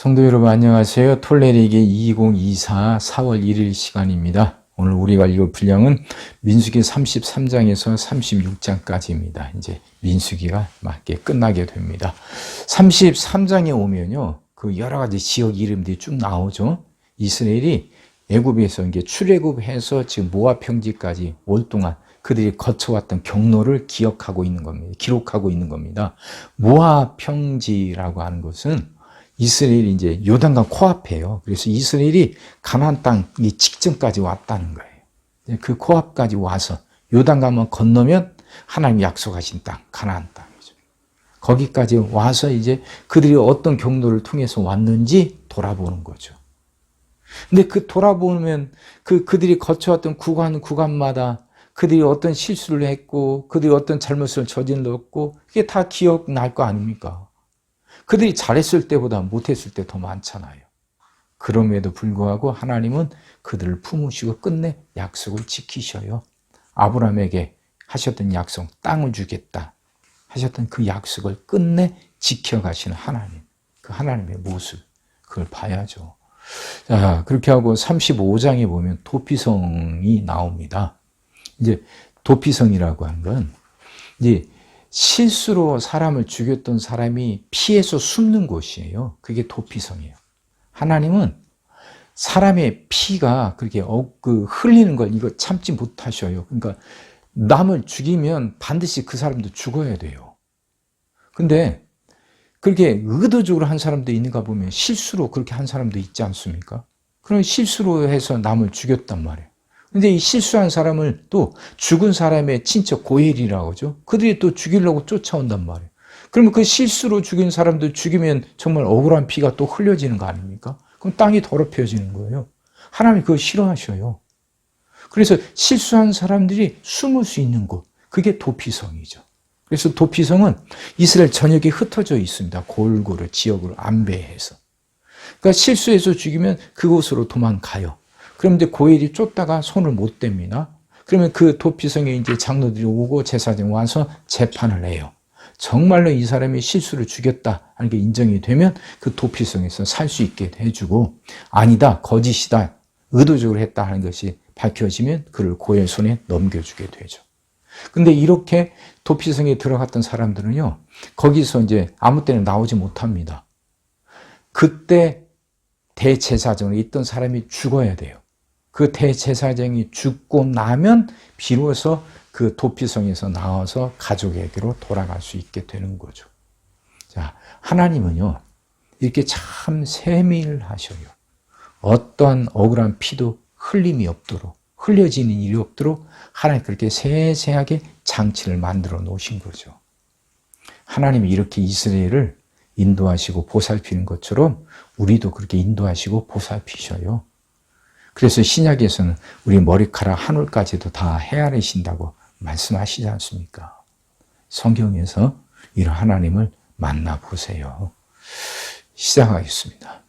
성도 여러분 안녕하세요. 톨레리게 2024 4월 1일 시간입니다. 오늘 우리가 읽을 분량은 민수기 33장에서 36장까지입니다. 이제 민수기가 맞게 끝나게 됩니다. 33장에 오면요. 그 여러 가지 지역 이름들이 쭉 나오죠. 이스라엘이 애굽에서 이제 출애굽해서 지금 모압 평지까지 올 동안 그들이 거쳐왔던 경로를 기억하고 있는 겁니다. 기록하고 있는 겁니다. 모압 평지라고 하는 것은 이스라엘이 이제 요단강 코앞에요. 그래서 이스라엘이 가나안 땅이 직전까지 왔다는 거예요. 그 코앞까지 와서 요단강만 건너면 하나님 약속하신 땅, 가나안 땅이죠. 거기까지 와서 이제 그들이 어떤 경로를 통해서 왔는지 돌아보는 거죠. 근데 그 돌아보면 그 그들이 거쳐왔던 구간 구간마다 그들이 어떤 실수를 했고 그들이 어떤 잘못을 저질렀고 그게 다 기억날 거 아닙니까? 그들이 잘했을 때보다 못했을 때 더 많잖아요. 그럼에도 불구하고 하나님은 그들을 품으시고 끝내 약속을 지키셔요. 아브라함에게 하셨던 약속, 땅을 주겠다 하셨던 그 약속을 끝내 지켜가시는 하나님, 그 하나님의 모습, 그걸 봐야죠. 자, 그렇게 하고 35장에 보면 도피성이 나옵니다. 이제 도피성이라고 하는 건 이제 실수로 사람을 죽였던 사람이 피해서 숨는 곳이에요. 그게 도피성이에요. 하나님은 사람의 피가 그렇게 어, 그 흘리는 걸 이거 참지 못하셔요. 그러니까 남을 죽이면 반드시 그 사람도 죽어야 돼요. 근데 그렇게 의도적으로 한 사람도 있는가 보면 실수로 그렇게 한 사람도 있지 않습니까? 그럼 실수로 해서 남을 죽였단 말이에요. 근데 이 실수한 사람을 또 죽은 사람의 친척 고엘이라고 하죠. 그들이 또 죽이려고 쫓아온단 말이에요. 그러면 그 실수로 죽인 사람도 죽이면 정말 억울한 피가 또 흘려지는 거 아닙니까? 그럼 땅이 더럽혀지는 거예요. 하나님이 그거 싫어하셔요. 그래서 실수한 사람들이 숨을 수 있는 곳, 그게 도피성이죠. 그래서 도피성은 이스라엘 전역에 흩어져 있습니다. 골고루 지역으로 안배해서. 그러니까 실수해서 죽이면 그곳으로 도망가요. 그런데 고엘이 쫓다가 손을 못 댑니다. 그러면 그 도피성에 이제 장로들이 오고 제사장이 와서 재판을 해요. 정말로 이 사람이 실수를 죽였다 하는 게 인정이 되면 그 도피성에서 살 수 있게 해주고 아니다 거짓이다 의도적으로 했다 하는 것이 밝혀지면 그를 고엘 손에 넘겨주게 되죠. 근데 이렇게 도피성에 들어갔던 사람들은요 거기서 이제 아무 때나 나오지 못합니다. 그때 대제사장으로 있던 사람이 죽어야 돼요. 그 대제사장이 죽고 나면 비로소 그 도피성에서 나와서 가족에게로 돌아갈 수 있게 되는 거죠. 자, 하나님은요, 이렇게 참 세밀하셔요. 어떠한 억울한 피도 흘림이 없도록, 흘려지는 일이 없도록 하나님 그렇게 세세하게 장치를 만들어 놓으신 거죠. 하나님이 이렇게 이스라엘을 인도하시고 보살피는 것처럼 우리도 그렇게 인도하시고 보살피셔요. 그래서 신약에서는 우리 머리카락 한 올까지도 다 헤아리신다고 말씀하시지 않습니까? 성경에서 이런 하나님을 만나보세요. 시작하겠습니다.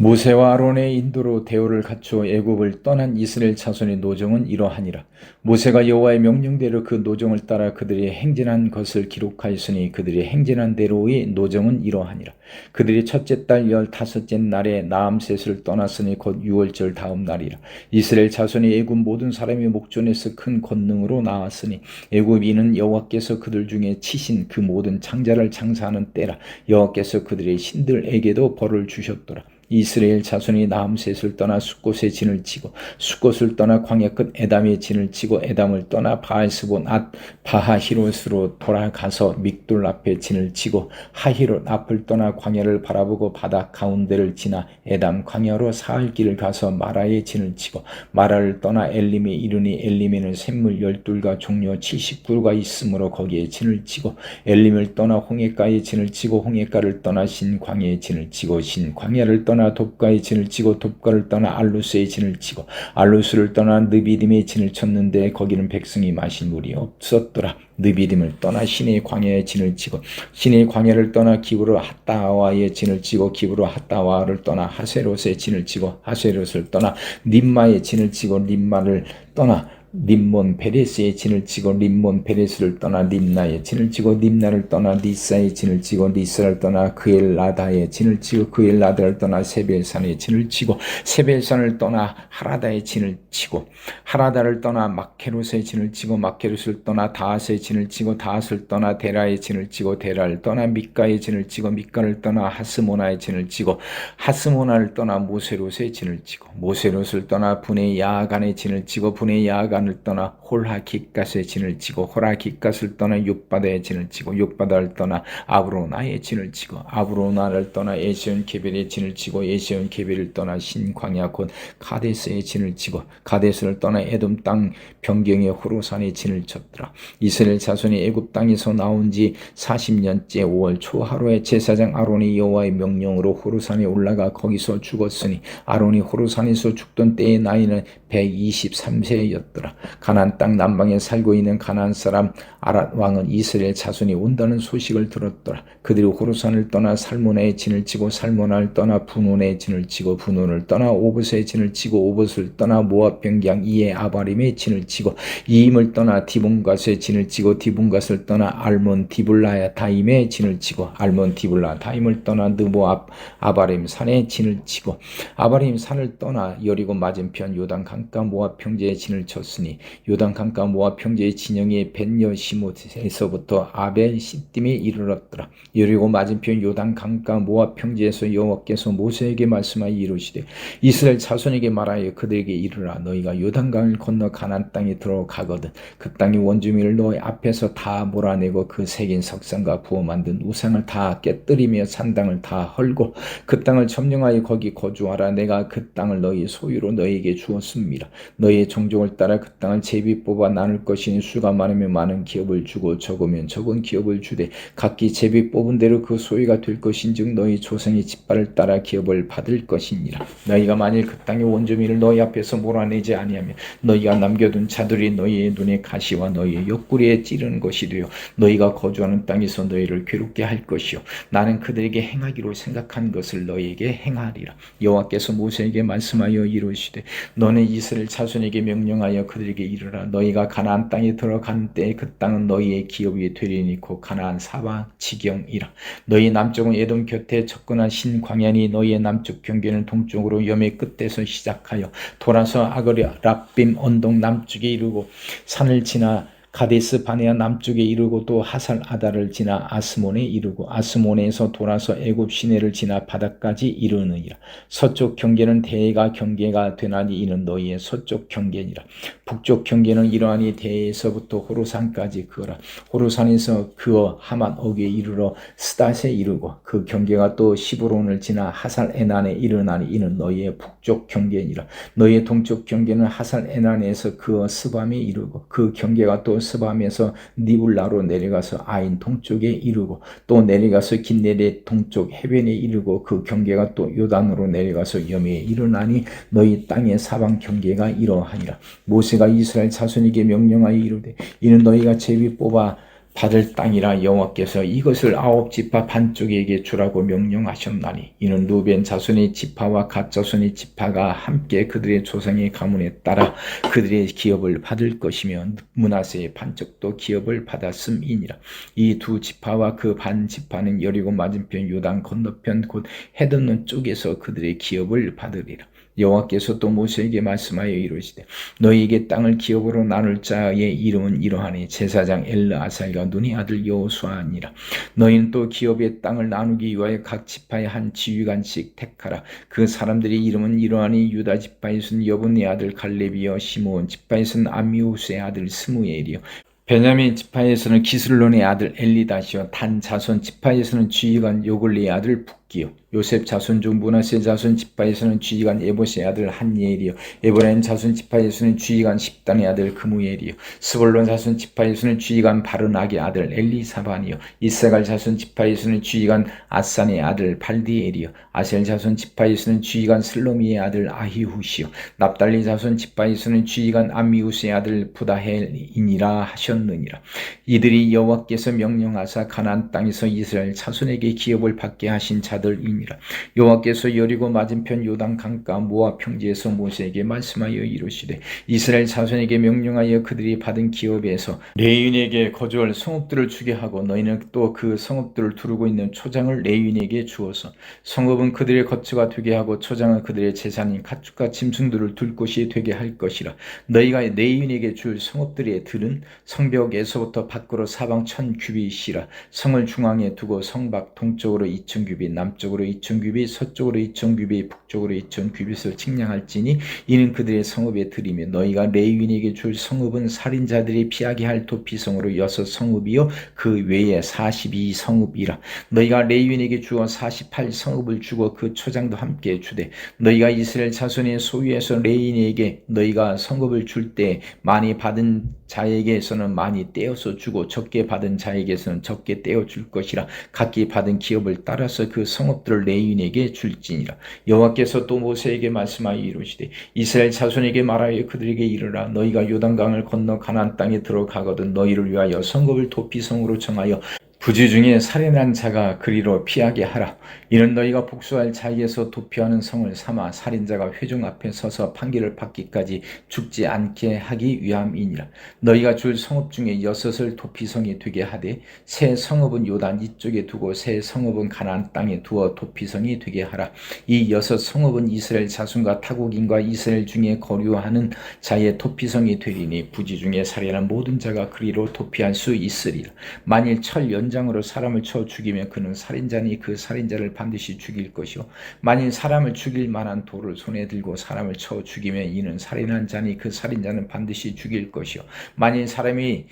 모세와 아론의 인도로 대오를 갖추어 애굽을 떠난 이스라엘 자손의 노정은 이러하니라. 모세가 여호와의 명령대로 그 노정을 따라 그들이 행진한 것을 기록하였으니 그들이 행진한 대로의 노정은 이러하니라. 그들이 첫째 달 열다섯째 날에 나암셋을 떠났으니 곧 유월절 다음 날이라. 이스라엘 자손이 애굽 모든 사람이 목전에서 큰 권능으로 나왔으니 애굽인은 여호와께서 그들 중에 치신 그 모든 장자를 장사하는 때라. 여호와께서 그들의 신들에게도 벌을 주셨더라. 이스라엘 자손이 나암셋을 떠나 숫곳에 진을 치고 숫곳을 떠나 광야 끝 에담의 진을 치고 에담을 떠나 바알스본 앗 바하히롯으로 돌아가서 믹돌 앞에 진을 치고 하히롯 앞을 떠나 광야를 바라보고 바다 가운데를 지나 에담 광야로 사흘 길을 가서 마라의 진을 치고 마라를 떠나 엘림에 이르니 엘림에는 샘물 열둘과 종려 칠십구가 있으므로 거기에 진을 치고 엘림을 떠나 홍해가에 진을 치고 홍해가를 떠나 신광야에 진을 치고 신광야를 떠나 떠나 돕가의 진을 치고 돕가를 떠나 알루스의 진을 치고 알루스를 떠나 느비딤의 진을 쳤는데 거기는 백성이 마신 물이 없었더라. 느비딤을 떠나 신의 광야의 진을 치고 신의 광야를 떠나 기브로 핫다와의 진을 치고 기브로 핫다와를 떠나 하세롯의 진을 치고 하세롯을 떠나 림마의 진을 치고 림마를 떠나 림몬 베레스의 진을 치고 림몬 베레스를 떠나 림나의 진을 치고 림나를 떠나 리사의 진을 치고 리사를 떠나 그엘라다의 진을 치고 그엘라다를 떠나 세벨산의 진을 치고 세벨산을 떠나 하라다의 진을 치고 하라다를 떠나 마케롯의 진을 치고 마케롯을 떠나 다핫의 진을 치고 다핫을 떠나 데라의 진을 치고 데라를 떠나 미가의 진을 치고 미가를 떠나 하스모나의 진을 치고 하스모나를 떠나 모세롯의 진을 치고 모세롯을 떠나 분의 야간의 진을 치고 분의 야간 을 떠나 홀하기갓의 진을 치고 홀하기갓을 떠나 육바다의 진을 치고 육바다를 떠나 아브로나의 진을 치고 아브로나를 떠나 에시온 케벨의 진을 치고 에시온 케벨을 떠나 신광야 곧 카데스의 진을 치고 카데스를 떠나 에돔 땅 변경의 호로산의 진을 쳤더라 이스라엘 자손이 애굽 땅에서 나온 지 40년째 5월 초 하루에 제사장 아론이 여호와의 명령으로 호로산에 올라가 거기서 죽었으니 아론이 호로산에서 죽던 때의 나이는 123세였더라. 가나안 땅 남방에 살고 있는 가나안 사람 아랏 왕은 이스라엘 자손이 온다는 소식을 들었더라. 그들이 호로산을 떠나 살모나의 진을 치고 살모나를 떠나 분온의 진을 치고 분온을 떠나 오봇의 진을 치고 오봇을 떠나 모압 병장 이에 아바림의 진을 치고 이임을 떠나 디본갓의 진을 치고 디본갓을 떠나 알몬 디블라야 다임의 진을 치고 알몬 디블라 다임을 떠나 느모압 아바림 산의 진을 치고 아바림 산을 떠나 여리고 맞은편 요단 강가 모압 평지에 진을 쳤 으니 요단 강가 모압 평지의 진영이 벤여 시못에서부터 아벨 시딤에 이르렀더라. 여리고 맞은편 요단 강가 모압 평지에서 여호와께서 모세에게 말씀하여 이르시되 이스라엘 자손에게 말하여 그들에게 이르라. 너희가 요단강을 건너 가나안 땅에 들어가거든 그 땅의 원주민을 너희 앞에서 다 몰아내고 그 새긴 석상과 부어 만든 우상을 다 깨뜨리며 산당을 다 헐고 그 땅을 점령하여 거기 거주하라. 내가 그 땅을 너희 소유로 너희에게 주었습니다. 너희의 종족을 따라 그 땅을 제비 뽑아 나눌 것이니 수가 많으면 많은 기업을 주고 적으면 적은 기업을 주되 각기 제비 뽑은 대로 그 소유가 될 것인즉 너희 조상의 집발을 따라 기업을 받을 것이니라. 너희가 만일 그 땅의 원주민을 너희 앞에서 몰아내지 아니하면 너희가 남겨둔 자들이 너희의 눈에 가시와 너희의 옆구리에 찌르는 것이 되어 너희가 거주하는 땅에서 너희를 괴롭게 할 것이요. 나는 그들에게 행하기로 생각한 것을 너희에게 행하리라. 여호와께서 모세에게 말씀하여 이르시되 너는 이스라엘 자손에게 명령하여 그 들에게 이르라. 너희가 가나안 땅에 들어간 때 그 땅은 너희의 기업이 되리니 곧 가나안 사방 지경이라. 너희 남쪽은 에돔 곁에 접근한 신광야니 너희의 남쪽 경계는 동쪽으로 염의 끝에서 시작하여 돌아서 아그리 랍빔 언덕 남쪽에 이르고 산을 지나 가데스 바네아 남쪽에 이르고 또 하살 아다를 지나 아스몬에 이르고 아스몬에서 돌아서 애굽 시내를 지나 바다까지 이르느니라. 서쪽 경계는 대가 경계가 되나니 이는 너희의 서쪽 경계니라. 북쪽 경계는 이러하니 대에서부터 호로산까지 그어라. 호로산에서 그어 하만 어귀에 이르러 스닷에 이르고 그 경계가 또 시브론을 지나 하살 에난에 이르나니 이는 너희의 북쪽 경계니라. 너희의 동쪽 경계는 하살 에난에서 그어 스밤에 이르고 그 경계가 또 스밤에서 니블라로 내려가서 아인 동쪽에 이르고 또 내려가서 긴네레 동쪽 해변에 이르고 그 경계가 또 요단으로 내려가서 염에 이르나니 너희 땅의 사방 경계가 이러하니라. 모세가 이스라엘 자손에게 명령하여 이르되 이는 너희가 제비 뽑아 받을 땅이라 여호와께서 이것을 아홉 지파 반쪽에게 주라고 명령하셨나니 이는 루벤 자손의 지파와 갓 자손의 지파가 함께 그들의 조상의 가문에 따라 그들의 기업을 받을 것이며 문하세의 반쪽도 기업을 받았음이니라. 이 두 지파와 그 반 지파는 여리고 맞은편 요단 건너편 곧 헤드는 쪽에서 그들의 기업을 받으리라 여호와께서 또 모세에게 말씀하여 이르시되 너희에게 땅을 기업으로 나눌 자의 이름은 이러하니 제사장 엘르아살과 눈이 아들 여호수아니라. 너희는 또 기업의 땅을 나누기 위하여 각 지파의 한 지휘관씩 택하라. 그 사람들의 이름은 이러하니 유다 지파에서는 여분의 아들 갈렙이여 시므온 지파에서는 아미우스의 아들 스무엘이여 베냐민 지파에서는 기슬론의 아들 엘리다시요 단 자손 지파에서는 지휘관 요글리의 아들 북 기요. 요셉 자손 중 문하세 자손 지파에서는 지휘관 에보스의 아들 한예엘이요. 에브라임 자손 지파에서는 지휘관 십단의 아들 그무엘이요. 스볼론 자손 지파에서는 지휘관 바르나의 아들 엘리사반이요. 이사갈 자손 지파에서는 지휘관 아산의 아들 발디엘이요. 아셀 자손 지파에서는 지휘관 슬로미의 아들 아히후시요. 납달리 자손 지파에서는 지휘관 암미우스의 아들 부다헬이니라 하셨느니라. 이들이 여호와께서 명령하사 가나안 땅에서 이스라엘 자손에게 기업을 받게 하신 자 자들이니라 여호와께서 여리고 맞은편 요단 강가 모압 평지에서 모세에게 말씀하여 이르시되 이스라엘 자손에게 명령하여 그들이 받은 기업에서 레인에게 거주할 성읍들을 주게 하고 너희는 또 그 성읍들을 두르고 있는 초장을 레인에게 주어서 성읍은 그들의 거처가 되게 하고 초장은 그들의 재산인 가축과 짐승들을 둘 곳이 되게 할 것이라. 너희가 레인에게 줄 성읍들의 들은 성벽에서부터 밖으로 사방 천 규빗이라. 성을 중앙에 두고 성밖 동쪽으로 이천 규빗 남 쪽으로 이천 규빗 서쪽으로 이천 규빗 북쪽으로 이천 규빗을 측량할지니 이는 그들의 성읍에 들이며 너희가 레위인에게 줄 성읍은 살인자들이 피하게 할 도피성으로 여섯 성읍이요. 그 외에 사십이 성읍이라. 너희가 레위인에게 주어 사십팔 성읍을 주고 그 초장도 함께 주되 너희가 이스라엘 자손의 소유에서 레인에게 너희가 성읍을 줄 때 많이 받은 자에게서는 많이 떼어서 주고 적게 받은 자에게서는 적게 떼어 줄 것이라. 각기 받은 기업을 따라서 그 성읍들을 레인에게 줄지니라 여호와께서 또 모세에게 말씀하여 이르시되 이스라엘 자손에게 말하여 그들에게 이르라 너희가 요단강을 건너 가나안 땅에 들어가거든 너희를 위하여 성읍을 도피성으로 정하여 부지 중에 살인한 자가 그리로 피하게 하라. 이는 너희가 복수할 자에게서 도피하는 성을 삼아 살인자가 회중 앞에 서서 판결을 받기까지 죽지 않게 하기 위함이니라. 너희가 줄 성읍 중에 여섯을 도피성이 되게 하되 새 성읍은 요단 이쪽에 두고 새 성읍은 가나안 땅에 두어 도피성이 되게 하라. 이 여섯 성읍은 이스라엘 자손과 타국인과 이스라엘 중에 거류하는 자의 도피성이 되리니 부지 중에 살인한 모든 자가 그리로 도피할 수 있으리라. 만일 철 연장으로 사람을 쳐 죽이면 그는 살인자니 그 살인자를 반드시 죽일 것이요. 만일 사람을 죽일 만한 돌을 손에 들고 사람을 쳐 죽이면 이는 살인한 자니 그 살인자는 반드시 죽일 것이요. 만일 사람이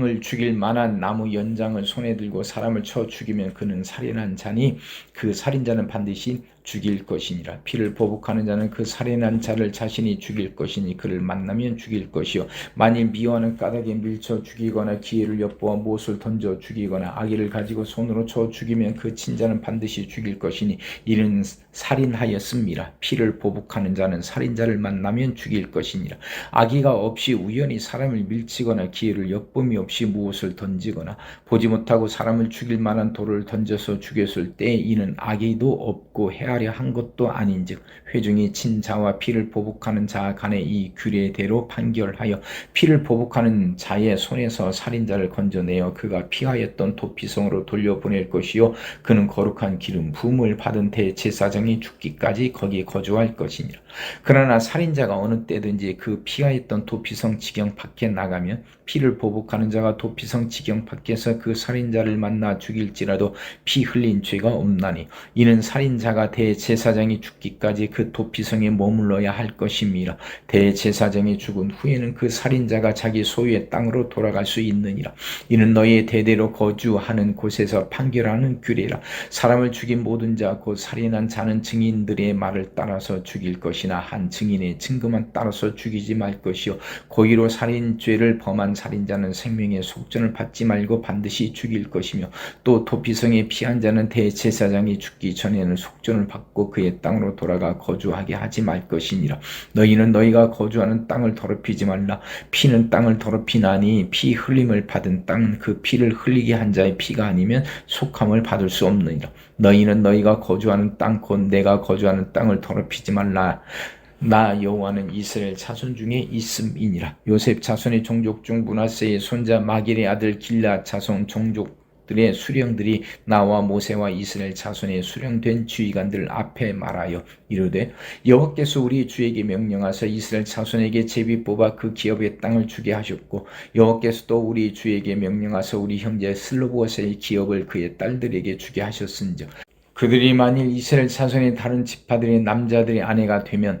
을 죽일 만한 나무 연장을 손에 들고 사람을 쳐 죽이면 그는 살인한 자니 그 살인자는 반드시 죽일 것이니라. 피를 보복하는 자는 그 살인한 자를 자신이 죽일 것이니 그를 만나면 죽일 것이요. 만일 미워하는 까닭에 밀쳐 죽이거나 기회를 엿보아 못을 던져 죽이거나 아기를 가지고 손으로 쳐 죽이면 그 친자는 반드시 죽일 것이니 이는 살인하였습니다. 피를 보복하는 자는 살인자를 만나면 죽일 것이니라. 아기가 없이 우연히 사람을 밀치거나 기회를 엿봄이 없이 무엇을 던지거나 보지 못하고 사람을 죽일 만한 돌을 던져서 죽였을 때 이는 아기도 없고 해 하려 한 것도 아닌즉 회중이 친자와 피를 보복하는 자 간의 이 규례대로 판결하여 피를 보복하는 자의 손에서 살인자를 건져내어 그가 피하였던 도피성으로 돌려보낼 것이요. 그는 거룩한 기름 부음을 받은 대제사장이 죽기까지 거기 거주할 것이니라. 그러나 살인자가 어느 때든지 그 피하였던 도피성 지경 밖에 나가면 피를 보복하는 자가 도피성 지경 밖에서 그 살인자를 만나 죽일지라도 피 흘린 죄가 없나니 이는 살인자가 대 제사장이 죽기까지 그 도피성에 머물러야 할 것임이라 대제사장이 죽은 후에는 그 살인자가 자기 소유의 땅으로 돌아갈 수 있느니라. 이는 너희의 대대로 거주하는 곳에서 판결하는 규례라. 사람을 죽인 모든 자 곧 살인한 자는 증인들의 말을 따라서 죽일 것이나 한 증인의 증거만 따라서 죽이지 말 것이요. 고의로 살인죄를 범한 살인자는 생명의 속전을 받지 말고 반드시 죽일 것이며 또 도피성에 피한 자는 대제사장이 죽기 전에는 속전을 받고 그의 땅으로 돌아가 거주하게 하지 말 것이니라. 너희는 너희가 거주하는 땅을 더럽히지 말라. 피는 땅을 더럽히나니 피 흘림을 받은 땅그 피를 흘리게 한 자의 피가 아니면 속함을 받을 수 없느니라. 너희는 너희가 거주하는 땅 곧 내가 거주하는 땅을 더럽히지 말라. 나 여호와는 이스라엘 자손 중에 있음이니라. 요셉 자손의 종족 중 문하세의 손자 마길의 아들 길라 자손 종족 들의 수령들이 나와 모세와 이스라엘 자손의 수령된 주의관들 앞에 말하여 이르되 여호와께서 우리 주에게 명령하사 이스라엘 자손에게 제비 뽑아 그 기업의 땅을 주게 하셨고 여호와께서 또 우리 주에게 명령하사 우리 형제 슬로브옷의 기업을 그의 딸들에게 주게 하셨은즉 그들이 만일 이스라엘 자손의 다른 지파들의 남자들의 아내가 되면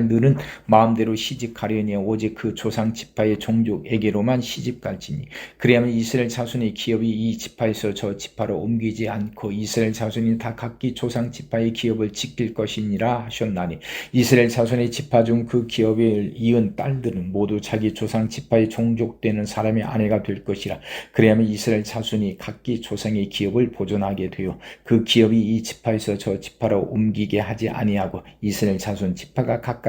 딸들은 마음대로 시집가려니 오직 그 조상 지파의 종족에게로만 시집갈지니. 그리하면 이스라엘 자손의 기업이 이 지파에서 저 지파로 옮기지 않고 이스라엘 자손이 다 각기 조상 지파의 기업을 지킬 것이니라 하셨나니. 이스라엘 자손의 지파 중 그 기업을 이은 딸들은 모두 자기 조상 지파의 종족되는 사람의 아내가 될 것이라. 그리하면 이스라엘 자손이 각기 조상의 기업을 보존하게 되어 그 기업이 이 지파에서 저 지파로 옮기게 하지 아니하고 이스라엘 자손 지파가 각